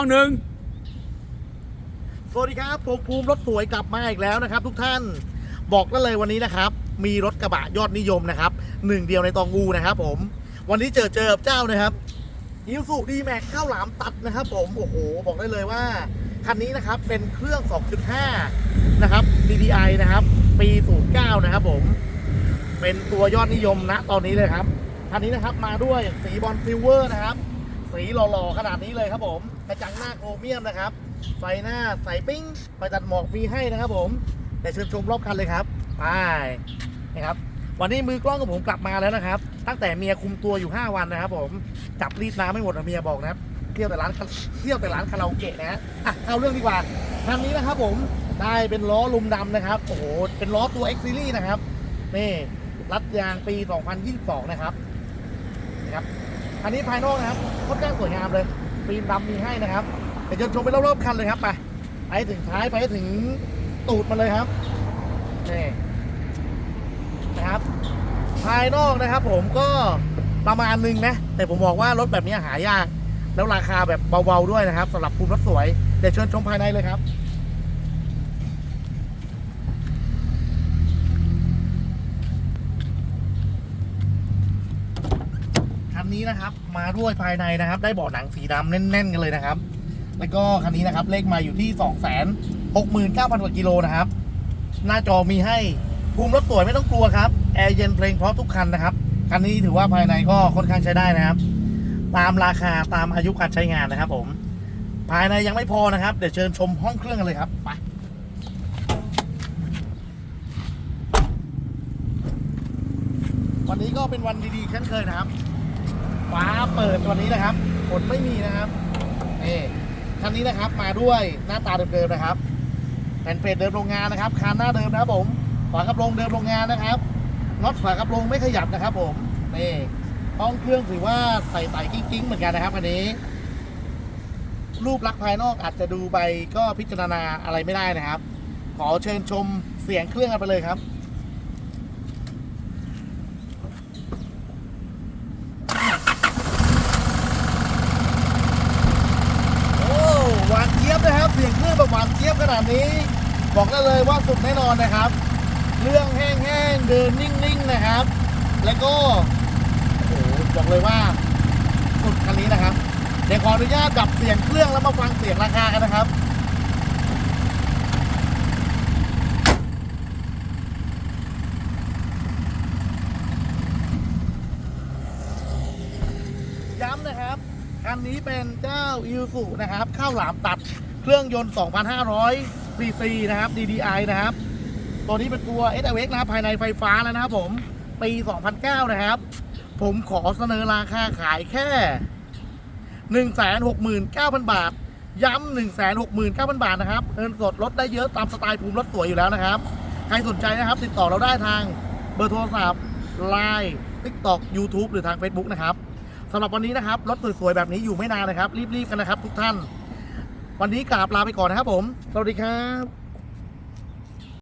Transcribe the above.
หนึ่งสวัสดีครับผมภูมิรถสวยกลับมาอีกแล้วนะครับ ทุกท่านบอกได้เลยวันนี้นะครับ มีรถกระบะยอดนิยมนะครับหนึ่งเดียวในตองอูนะครับ ผม วันนี้เจอเจอเจ้านะครับอิวสุดีแม็กข้าวหลามตัดนะครับ ผมโอ้โหบอกได้เลยว่าคันนี้นะครับเป็นเครื่อง 2.5 นะครับ DDI นะครับ ปี 09 นะครับ ผม เป็นตัวยอดนิยมนะตอนนี้เลยครับคันนี้นะครับมาด้วยสีบอลซิลเวอร์นะครับ สีหล่อๆขนาดนี้เลยครับผม กระจังหน้าโครเมียมนะครับ ไฟหน้าใสปิ้งไฟตัดหมอกมีให้นะครับผมแต่เชิญชมรอบคันเลยครับไปนะครับ วันนี้มือกล้องของผมกลับมาแล้วนะครับ ตั้งแต่เมียคุมตัวอยู่ 5 วันนะครับ ผมจับรีดน้ำไม่หมดนะเมียบอกนะครับเที่ยวแต่ร้านเที่ยวแต่ร้านคาราโอเกะนะฮะอะเข้าเรื่องดีกว่าคันนี้นะครับผมได้เป็นล้อลุมดำนะครับโอ้โหเป็นล้อตัว X Series นะครับนี่รัดยางปี 2022 นะครับนะครับคันนี้ภายนอกนะครับค่อนข้างสวยงามเลย ฟิล์มดำมีให้นะครับเดี๋ยวจะชมไปรอบๆคันเลยครับไปไปถึงท้ายไปถึงตูดมาเลยครับนี่นะครับ ภายนอกนะครับ ผมก็ประมาณหนึงนะแต่ผมบอกว่ารถแบบนี้หายาก แล้วราคาแบบเบาๆด้วยนะครับสำหรับภูมิรถสวยเดี๋ยวเชิญชมภายในเลยครับ นี้นะครับ มาด้วยภายในนะครับ ได้เบาะหนังสีดำแน่นๆกันเลยนะครับ แล้วก็คันนี้นะครับเลขมาอยู่ที่2 6 9 0 0 0กว่ากิโลนะครับ หน้าจอมีให้ภูมิรถสวยไม่ต้องกลัวครับแอร์เย็นเพลงเพราะทุกคันนะครับคันนี้ถือว่าภายในก็ค่อนข้างใช้ได้นะครับ ตามราคาตามอายุการใช้งานนะครับผมภายในยังไม่พอนะครับ เดี๋ยวเชิญชมห้องเครื่องกันเลยครับไปวันนี้ก็เป็นวันดีๆเช่นเคยนะครับ ฟ้าเปิดวันนี้นะครับฝนไม่มีนะครับนี่คันนี้นะครับมาด้วยหน้าตาเดิมๆนะครับแผ่นเพจเดิมโรงงานนะครับคานหน้าเดิมนะครับผมฝากระโปรงเดิมโรงงานนะครับน็อตฝากระโปรงไม่ขยับนะครับ ผมนี่ห้องเครื่องถือว่าใส่ใส่กิ้งๆเหมือนกันนะครับคันนี้ รูปลักษณ์ภายนอกอาจจะดูไปก็พิจารณาอะไรไม่ได้นะครับ ขอเชิญชมเสียงเครื่องกันไปเลยครับ โอ้หวานเจี๊ยบนะครับ เสียงเครื่องแบบหวานเจี๊ยบ ขนาดนี้ บอกได้เลยว่าสุดแน่นอนนะครับ เรื่องแห้งๆเดินนิ่งๆนะครับ แล้วก็โอ้โหบอกเลยว่าสุดคันนี้นะครับเดี๋ยวขออนุญาตดับเสียงเครื่องแล้วมาฟังเสียงราคากันนะครับย้ำนะครับ คันนี้เป็นเจ้าอิ s สุนะครับ ข้าวหลามตัด เครื่องยนต์ 2,500ซีซีนะครับ DDI นะครับ ตัวนี้เป็นตัว s l x นะครับ ภายในไฟฟ้าแล้วนะครับผม ปี 2009 นะครับ ผมขอเสนอราคาขายแค่ 169,000 บาท ย้ำ169,000 บาทนะครับ เงินสดลดได้เยอะตามสไตล์ภูมิรถสวยอยู่แล้วนะครับ ใครสนใจนะครับ ติดต่อเราได้ทางเบอร์โทรศัพท์ Line TikTok YouTube หรือทาง Facebook นะครับสำหรับวันนี้นะครับ รถสวยๆ แบบนี้อยู่ไม่นานนะครับ รีบ ๆ กันนะครับทุกท่าน วันนี้กราบลาไปก่อนนะครับผม สวัสดีครับ